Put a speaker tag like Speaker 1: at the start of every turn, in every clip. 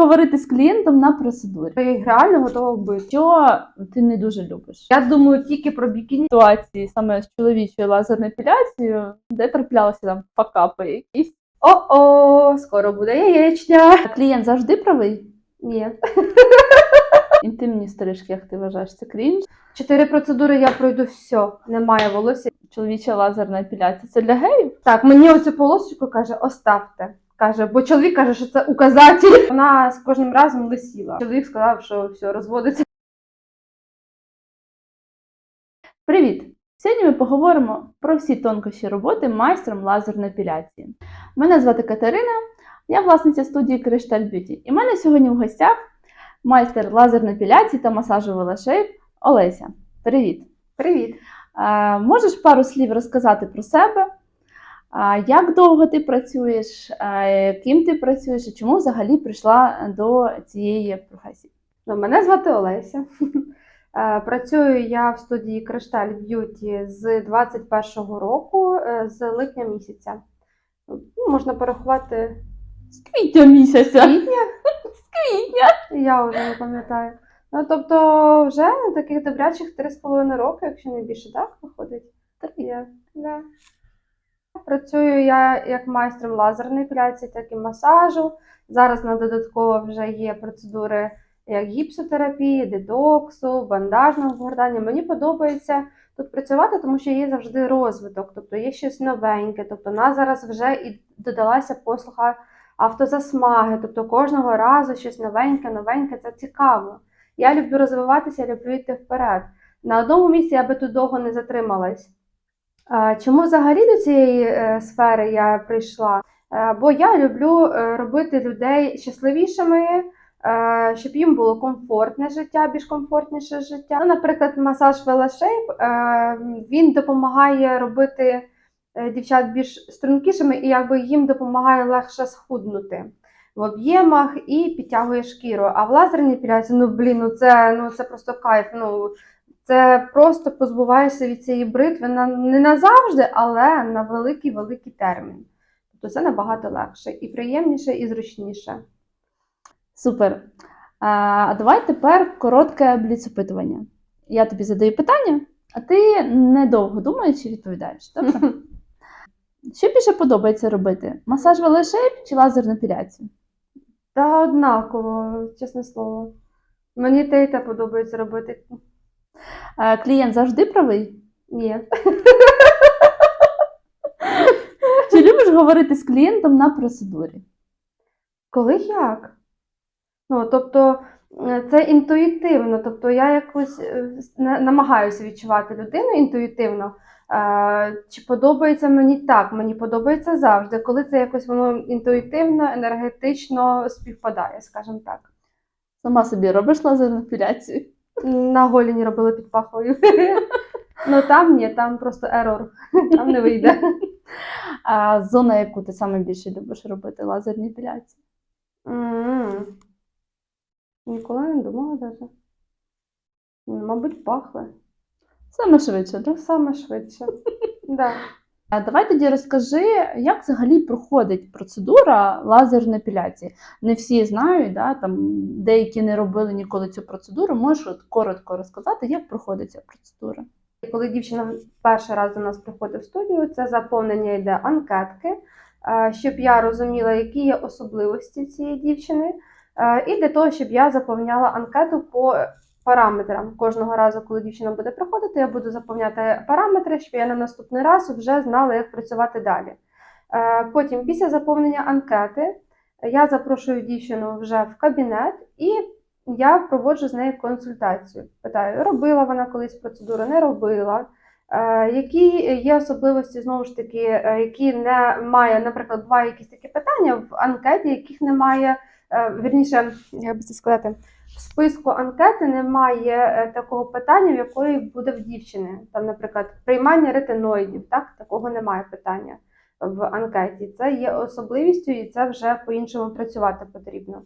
Speaker 1: говорити з клієнтом на процедурі?
Speaker 2: Я їх реально готова вбити.
Speaker 1: Що ти не дуже любиш?
Speaker 2: Я думаю тільки про бікіні.
Speaker 1: Ситуації саме з чоловічою лазерною епіляцією, де траплялися там факапи якісь.
Speaker 2: О-о, скоро буде яєчня.
Speaker 1: Клієнт завжди правий.
Speaker 2: Ні.
Speaker 1: Інтимні стрижки, як ти вважаєш, це крінж.
Speaker 2: Чотири процедури я пройду все. Немає волосся.
Speaker 1: Чоловіча лазерна епіляція. Це для геїв?
Speaker 2: Так, мені оцю полосочку каже, оставте. Каже, бо чоловік каже, що це указатель. Вона з кожним разом лисіла. Чоловік сказав, що все, розводиться.
Speaker 1: Привіт! Сьогодні ми поговоримо про всі тонкощі роботи майстром лазерної епіляції. Мене звати Катерина, я власниця студії Кришталь Б'юті. І в мене сьогодні в гостях майстер лазерної епіляції та масажу Велошейп Олеся. Привіт!
Speaker 2: Привіт.
Speaker 1: Е, можеш пару слів розказати про себе? Як довго ти працюєш, е, ким ти працюєш і чому взагалі прийшла до цієї професії?
Speaker 2: Ну, мене звати Олеся. Працюю я в студії Кришталь Б'юті з 21-го року, е, з липня місяця. Ну, можна порахувати
Speaker 1: З квітня місяця.
Speaker 2: квітня,
Speaker 1: З квітня.
Speaker 2: я вже не пам'ятаю. Ну, тобто, вже таких добрячих 3,5 роки, якщо не більше, так виходить? Так є. Да. Працюю я як майстром лазерної епіляції, так і масажу. Зараз на додатково вже є процедури як гіпсотерапії, детоксу, бандажного вгортання. Мені подобається тут працювати, тому що є завжди розвиток, тобто є щось новеньке. Тобто, нас зараз вже і додалася послуга автозасмаги, тобто кожного разу щось новеньке, новеньке, це цікаво. Я люблю розвиватися, люблю йти вперед. На одному місці я би тут довго не затрималась. Чому взагалі до цієї е, сфери я прийшла? Е, Бо я люблю е, робити людей щасливішими, щоб їм було комфортне життя, більш комфортніше життя. Ну, наприклад, масаж Велошейп він допомагає робити дівчат більш стрункішими і якби їм допомагає легше схуднути в об'ємах і підтягує шкіру. А в лазерній епіляції, ну блін, ну це ну це просто кайф. Ну це просто позбуваєшся від цієї бритви на не назавжди, але на великий великий термін. Тобто це набагато легше і приємніше, і зручніше.
Speaker 1: Супер. А давай тепер коротке бліц-опитування. Я тобі задаю питання, а ти недовго думаючи відповідаєш. Добре? Що більше подобається робити? Масаж велошейп чи лазерну епіляцію?
Speaker 2: Та однаково, чесне слово. Мені те і те подобається робити.
Speaker 1: А, клієнт завжди правий?
Speaker 2: Ні.
Speaker 1: Чи любиш говорити з клієнтом на процедурі?
Speaker 2: Коли як? Ну, тобто, е, це інтуїтивно. Тобто я якось е, намагаюся відчувати людину інтуїтивно. Чи подобається мені так? Мені подобається завжди, коли це якось воно інтуїтивно, енергетично співпадає, скажімо так.
Speaker 1: Сама собі робиш лазерну епіляцію?
Speaker 2: На голіні робила під пахвою. Ну там ні, там просто ерор, там не вийде.
Speaker 1: А зона, яку ти саме більше любиш робити лазерні епіляції?
Speaker 2: М. Ніколи не думала навіть. Мабуть, пахли.
Speaker 1: Саме швидше, так?
Speaker 2: Саме швидше. Да.
Speaker 1: Давай тоді розкажи, як взагалі проходить процедура лазерної епіляції. Не всі знають, да, там деякі не робили ніколи цю процедуру. Можеш от коротко розказати, як проходить ця процедура?
Speaker 2: Коли дівчина перший раз до нас приходить в студію, це заповнення йде анкетки, е, щоб я розуміла, які є особливості цієї дівчини, е, і для того, щоб я заповняла анкету по параметрам. Кожного разу, коли дівчина буде приходити, я буду заповняти параметри, щоб я на наступний раз вже знала, як працювати далі. Е, Потім, після заповнення анкети, я запрошую дівчину вже в кабінет і я проводжу з нею консультацію. Питаю, робила вона колись процедуру, не робила. Е, які є особливості, знову ж таки, е, які немає, наприклад, буває якісь такі питання в анкеті, яких немає, вірніше, як би це сказати, в списку анкети немає е, такого питання, в якої буде в дівчини. Там, наприклад, приймання ретиноїдів, так? Такого немає питання в анкеті. Це є особливістю, і це вже по-іншому працювати потрібно.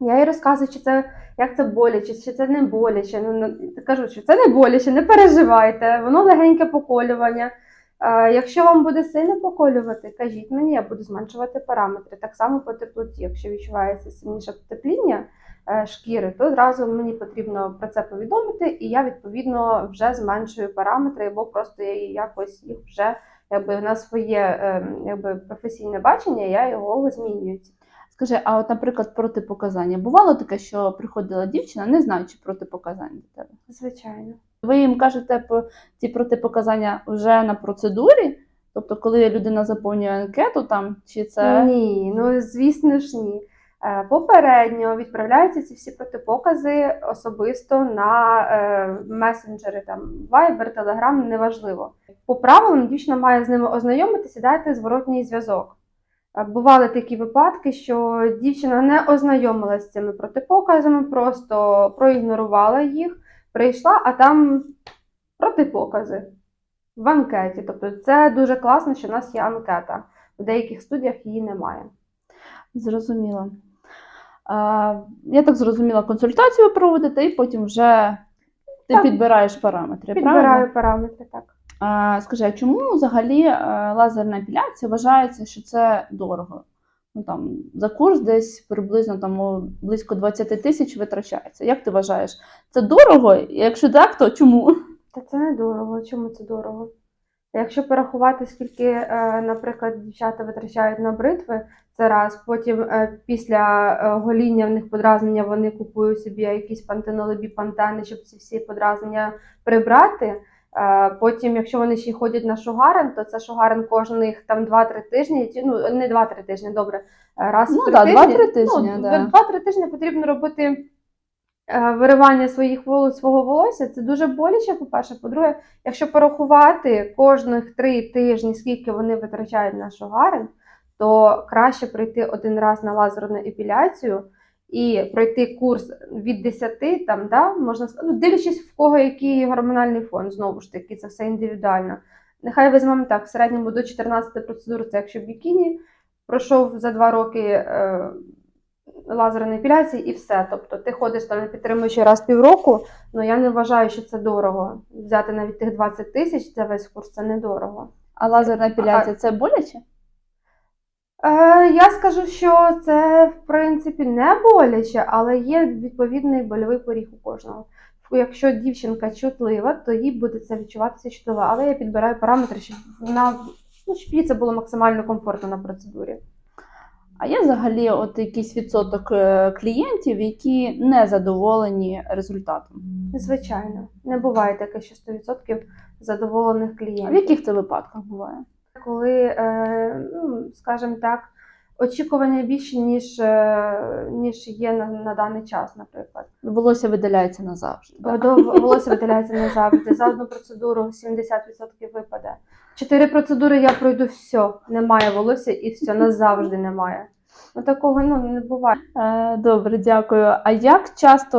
Speaker 2: Я їй розказую, чи це як це боляче, чи це не боляче. Ну, ну, кажу, що це не боляче, не переживайте, воно легеньке поколювання. Е, Якщо вам буде сильно поколювати, кажіть мені, я буду зменшувати параметри. Так само по теплоті. Якщо відчувається сильніше потепління шкіри, то зразу мені потрібно про це повідомити, і я відповідно вже зменшую параметри, або просто я якось їх вже якби на своє е, якби професійне бачення, я його змінюю.
Speaker 1: Скажи, а от, наприклад, протипоказання. Бувало таке, що приходила дівчина, не знаючи протипоказань до тебе.
Speaker 2: Звичайно.
Speaker 1: Ви їм кажете про ці протипоказання вже на процедурі? Тобто, коли людина заповнює анкету, там чи це
Speaker 2: Ні, ну звісно ж ні. Е, Попередньо відправляються ці всі протипокази особисто на е, месенджери, там Viber, Telegram, неважливо. По правилам дівчина має з ними ознайомитися дати зворотній зв'язок. Е, Бували такі випадки, що дівчина не ознайомилася з цими протипоказами, просто проігнорувала їх, прийшла, а там протипокази в анкеті. Тобто це дуже класно, що в нас є анкета. В деяких студіях її немає.
Speaker 1: зрозуміло? Я так зрозуміла, консультацію проводите, і потім вже ти
Speaker 2: Так.
Speaker 1: підбираєш параметри. правильно?
Speaker 2: Підбираю параметри, так.
Speaker 1: А, скажи, а чому взагалі е, лазерна епіляція вважається, що це дорого? Ну там за курс десь приблизно там близько 20 тисяч витрачається. Як ти вважаєш? Це дорого? Якщо так, то чому?
Speaker 2: Та це не дорого. Чому це дорого? Якщо порахувати, скільки, е, наприклад, дівчата витрачають на бритви, це раз. Потім е, після е, гоління в них подразнення вони купують собі якісь пантенолебі пантени, щоб ці всі подразнення прибрати. Потім, якщо вони ще ходять на шугарен, то це шугарен кожних там 2-3 тижні. Ну, не 2-3 тижні, добре. Раз
Speaker 1: Ну
Speaker 2: в три
Speaker 1: да,
Speaker 2: тижні.
Speaker 1: 2-3 тижні,
Speaker 2: Ну,
Speaker 1: да.
Speaker 2: 2-3 тижні потрібно робити виривання своїх волос, свого волосся. Це дуже боляче, по-перше. По-друге, якщо порахувати кожних три тижні, скільки вони витрачають на шугарен, то краще пройти один раз на лазерну епіляцію і пройти курс від 10, там, да, можна сказати, ну, дивлячись в кого який гормональний фон, знову ж таки, це все індивідуально. Нехай візьмемо так, в середньому до 14 процедур, це якщо бікіні, пройшов за два роки е, лазерної епіляції і все. Тобто ти ходиш там на підтримуючий раз півроку, ну я не вважаю, що це дорого. Взяти навіть тих 20 тисяч за весь курс це недорого.
Speaker 1: А лазерна епіляція це боляче?
Speaker 2: Е, я скажу, що це в принципі не боляче, але є відповідний больовий поріг у кожного. Якщо дівчинка чутлива, то їй буде це відчуватися чутливо. Але я підбираю параметри, щоб вона ну, щоб їй це було максимально комфортно на процедурі.
Speaker 1: А є взагалі от якийсь відсоток е, клієнтів, які не задоволені результатом?
Speaker 2: Звичайно, не буває таке, що 100% задоволених
Speaker 1: А в яких це випадках буває?
Speaker 2: Коли, е, ну, скажімо так, очікування більше, ніж, е, ніж є на, на даний час, наприклад.
Speaker 1: Волосся видаляється назавжди.
Speaker 2: Волосся видаляється не завжди. За одну процедуру 70% випаде. Чотири процедури я пройду все, немає волосся і все, назавжди немає. Ну такого ну, не буває.
Speaker 1: Е, Добре, дякую. А як часто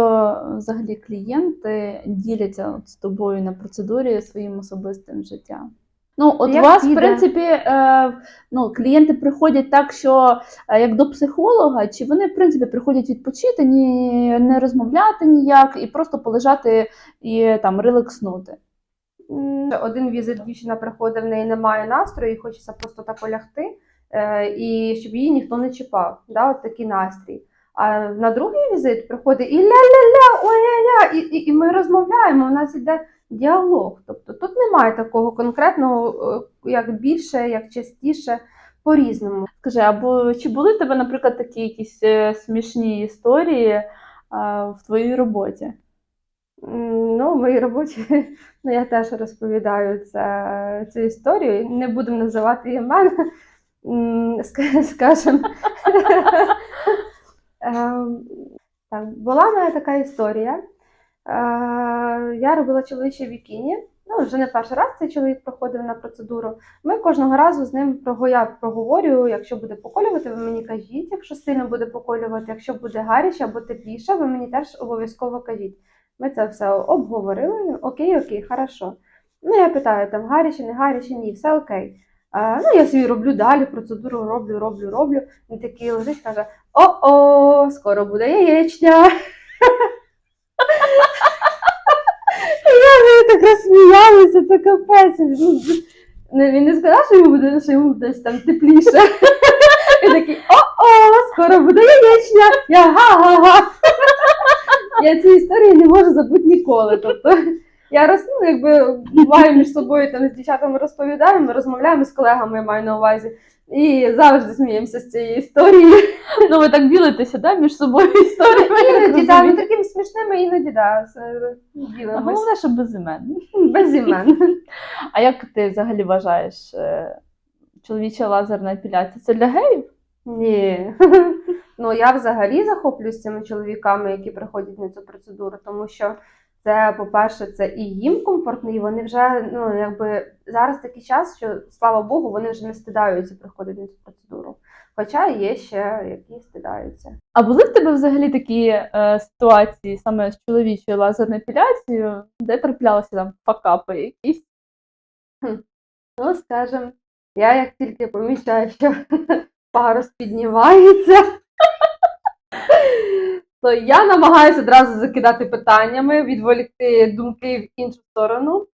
Speaker 1: взагалі клієнти діляться з тобою на процедурі своїм особистим життям? Ну, от
Speaker 2: Як
Speaker 1: вас, в принципі, е, ну, клієнти приходять так, що е, як до психолога, чи вони, в принципі, приходять відпочити, ні, не розмовляти ніяк, і просто полежати і там релакснути.
Speaker 2: Один візит дівчина приходить, в неї немає настрою, і хочеться просто так полягти, е, і щоб її ніхто не чіпав. Да, от такий настрій. А на другий візит приходить і ля-ля-ля, ой-ля-ля, і, і, і ми розмовляємо. У нас іде діалог. Тобто тут немає такого конкретного, е, як більше, як частіше, по-різному.
Speaker 1: Скажи, або чи були в тебе, наприклад, такі якісь е, смішні історії е, в твоїй роботі?
Speaker 2: Ну, в моїй роботі ну, я теж розповідаю це, цю історію. Не будемо називати імен, М, ска- скажем. Ем, Так, була в мене така історія. Е, Я робила чоловіче бікіні. Ну, вже не перший раз цей чоловік проходив на процедуру. Ми кожного разу з ним я проговорюю, якщо буде поколювати, ви мені кажіть, якщо сильно буде поколювати, якщо буде гаряче або тепліше, ви мені теж обов'язково кажіть. Ми це все обговорили. Окей, окей, хорошо. Ну, я питаю, там гаряче, не гаряче, ні, все окей. А, ну, я собі роблю далі, процедуру роблю, роблю, роблю. Він такий лежить, каже: О-о, скоро буде яєчня. Я так розсміялася, це капець. Ну, він не сказав, що йому буде, що йому десь там тепліше. І такий о-о, скоро буде яєчня. Я га-га-га. Я цю історію не можу забути ніколи. Тобто я роз, ну, якби буваю між собою там з дівчатами розповідаємо, розмовляємо з колегами, я маю на увазі. І завжди сміємося з цієї історії.
Speaker 1: Ну, ви так ділитеся, да, між собою історіями. так
Speaker 2: Іноді да, ну, такими смішними, іноді да, ділимось.
Speaker 1: Головне, що без імен.
Speaker 2: Без імен.
Speaker 1: А як ти взагалі вважаєш е, чоловіча лазерна епіляція? Це для геїв?
Speaker 2: Ні. Ну я взагалі захоплююсь цими чоловіками, які приходять на цю процедуру, тому що це, по-перше, це і їм комфортно, і вони вже ну якби зараз такий час, що слава Богу, вони вже не стидаються приходити на цю процедуру. Хоча є ще які стидаються.
Speaker 1: А були в тебе взагалі такі е, ситуації саме з чоловічою лазерною епіляцією, де траплялися там факапи якісь?
Speaker 2: Ну, скажем, я як тільки помічаю, що парус піднімається, то я намагаюся одразу закидати питаннями, відволікти думки в іншу сторону,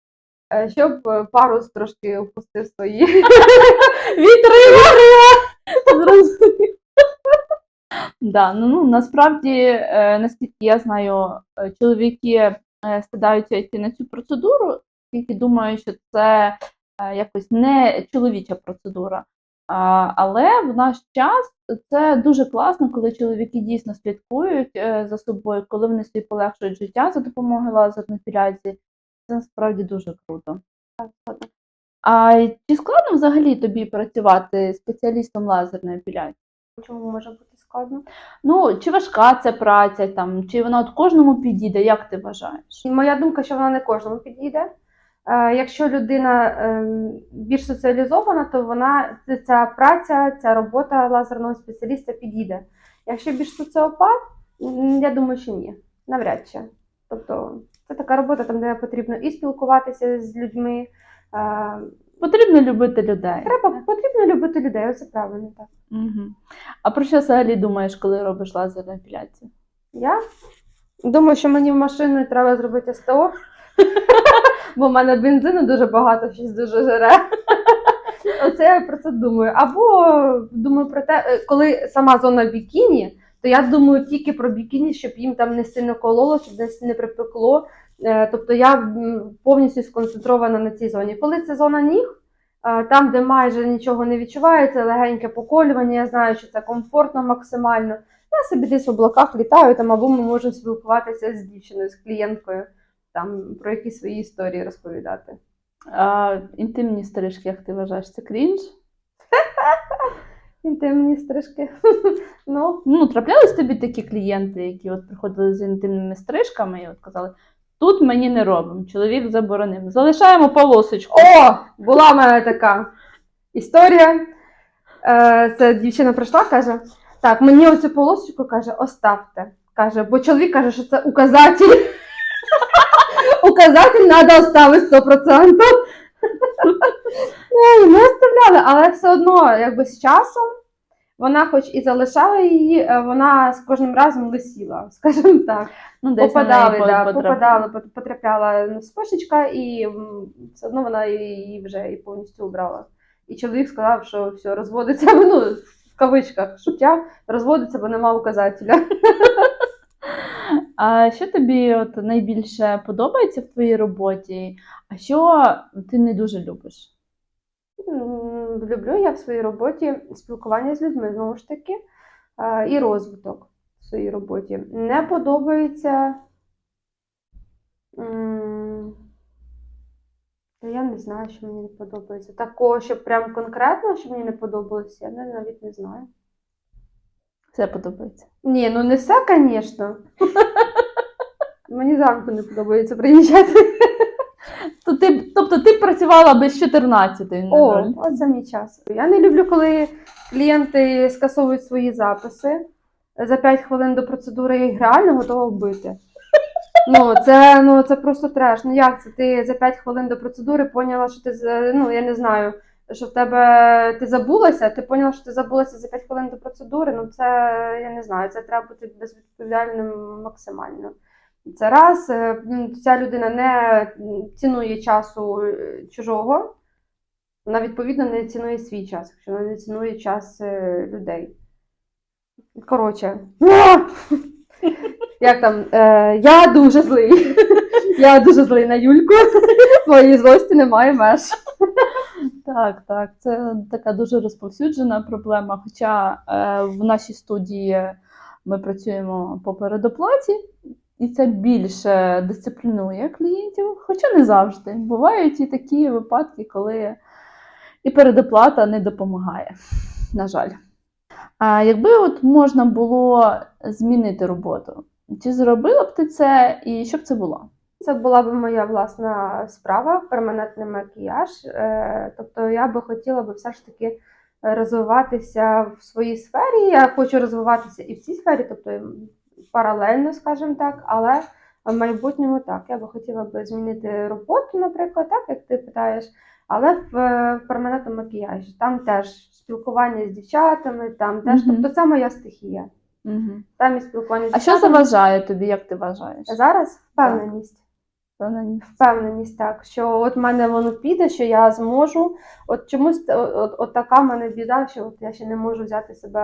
Speaker 2: е, щоб е, парус трошки опустив свої
Speaker 1: Вітри! Да, ну, ну насправді, е, наскільки я знаю, чоловіки стидаються йти на цю процедуру, тільки думаю, що це якось не чоловіча процедура. А, але в наш час це дуже класно, коли чоловіки дійсно слідкують е, за собою, коли вони собі полегшують життя за допомогою лазерної епіляції. Це насправді дуже круто. А чи складно взагалі тобі працювати спеціалістом лазерної епіляції?
Speaker 2: Чому може бути складно?
Speaker 1: Ну, чи важка ця праця, там, чи вона от кожному підійде, як ти вважаєш?
Speaker 2: Моя думка, що вона не кожному підійде. Е, Якщо людина е, більш соціалізована, то вона ця праця, ця робота лазерного спеціаліста підійде. Якщо більш соціопат, я думаю, що ні, навряд чи. Тобто це така робота, там, де потрібно і спілкуватися з людьми. е,
Speaker 1: Потрібно любити людей.
Speaker 2: Треба потрібно любити людей, оце правильно так.
Speaker 1: Угу. А про що взагалі думаєш, коли робиш лазерну епіляцію?
Speaker 2: Я думаю, що мені в машину треба зробити СТО, бо в мене бензину дуже багато, щось дуже жере. Оце я про це думаю. Або думаю про те, е, коли сама зона бікіні, то я думаю тільки про бікіні, щоб їм там не сильно кололо, щоб десь не припекло. Е, Тобто я повністю сконцентрована на цій зоні. Коли це зона ніг, е, там, де майже нічого не відчувається, легеньке поколювання, я знаю, що це комфортно максимально. Я собі десь в облаках літаю, там, або ми можемо спілкуватися з дівчиною, з клієнткою, там про якісь свої історії розповідати.
Speaker 1: А інтимні стрижки, як ти вважаєш, це крінж?
Speaker 2: Інтимні стрижки. ну,
Speaker 1: Ну, траплялись тобі такі клієнти, які от приходили з інтимними стрижками і от казали, тут мені не робимо, чоловік заборонив. Залишаємо полосочку.
Speaker 2: О, була в мене така історія. Е, це дівчина прийшла, каже: так, мені оцю полосочку каже, оставте. Каже, бо чоловік каже, що це указатель. Указатель треба оставити 100%. Ну, і ми оставляли, але все одно, якби з часом, вона хоч і залишала її, е, вона з кожним разом лисіла, скажімо так.
Speaker 1: Ну, десь
Speaker 2: Попадали,
Speaker 1: на неї
Speaker 2: да, пот- потрапляла спишечка, і все одно вона її вже і повністю убрала. І чоловік сказав, що все, розводиться, ну, в кавичках шуття, розводиться, бо нема указателя.
Speaker 1: А що тобі от найбільше подобається в твоїй роботі, а що ти не дуже любиш?
Speaker 2: Люблю я в своїй роботі спілкування з людьми, знову ж таки, і розвиток в своїй роботі. Не подобається. я не знаю, що мені не подобається. Такого, щоб прям конкретно, що мені не подобалося, я навіть не знаю.
Speaker 1: Все подобається.
Speaker 2: Ні, ну не все, звісно. Мені зранку не подобається приїжджати.
Speaker 1: То ти, тобто ти б працювала без 14-ї, на
Speaker 2: О,
Speaker 1: жаль.
Speaker 2: от за мій час. Я не люблю, коли клієнти скасовують свої записи за 5 хвилин до процедури, я їх реально готова вбити. Ну, це, ну, це просто треш. Ну як це? Ти за 5 хвилин до процедури поняла, що ти ну, я не знаю, що в тебе ти забулася, ти поняла, що ти забулася за 5 хвилин до процедури. Ну, це я не знаю, це треба бути безвідповідальним максимально. Це раз, е, ця людина не цінує часу е, чужого. вона відповідно не цінує свій час, якщо вона не цінує час е, людей. Коротше, як там, я дуже злий. Я дуже злий на Юльку. Моїй злості немає меж.
Speaker 1: Так, так, це така дуже розповсюджена проблема. Хоча в нашій студії ми працюємо по передоплаті, і це більше дисциплінує клієнтів, хоча не завжди. Бувають і такі випадки, коли і передоплата не допомагає, на жаль. А якби от можна було змінити роботу, чи зробила б ти це і що б це було?
Speaker 2: Це була б моя власна справа, перманентний макіяж. Е, Тобто я би хотіла би все ж таки розвиватися в своїй сфері. Я хочу розвиватися і в цій сфері, тобто паралельно, скажімо так, але в майбутньому так. Я би хотіла би змінити роботу, наприклад, так як ти питаєш, але в, в перманентному макіяжі. Там теж спілкування з дівчатами, там теж,
Speaker 1: Мгм.
Speaker 2: тобто це моя стихія.
Speaker 1: Угу.
Speaker 2: Там і спілкування з
Speaker 1: А що заважає тобі, як ти вважаєш?
Speaker 2: Зараз впевненість.
Speaker 1: Впевненість.
Speaker 2: Впевненість, так, що от мене воно піде, що я зможу. От чомусь от, от, така в мене біда, що от я ще не можу взяти себе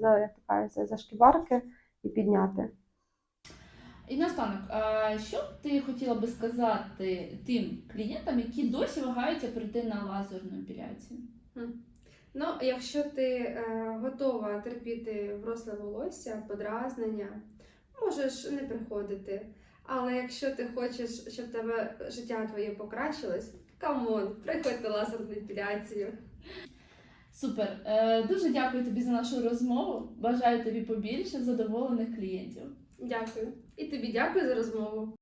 Speaker 2: за, як то кажеться, за шкібарки і підняти.
Speaker 3: І наостанок, а що б ти хотіла би сказати тим клієнтам, які досі вагаються прийти на лазерну епіляцію?
Speaker 4: Ну, якщо ти е, готова терпіти вросле волосся, подразнення, можеш не приходити. Але якщо ти хочеш, щоб тебе життя твоє покращилось, камон, приходь на лазерну епіляцію.
Speaker 3: Супер. Е, дуже дякую тобі за нашу розмову. Бажаю тобі побільше задоволених клієнтів.
Speaker 4: Дякую. І тобі дякую за розмову.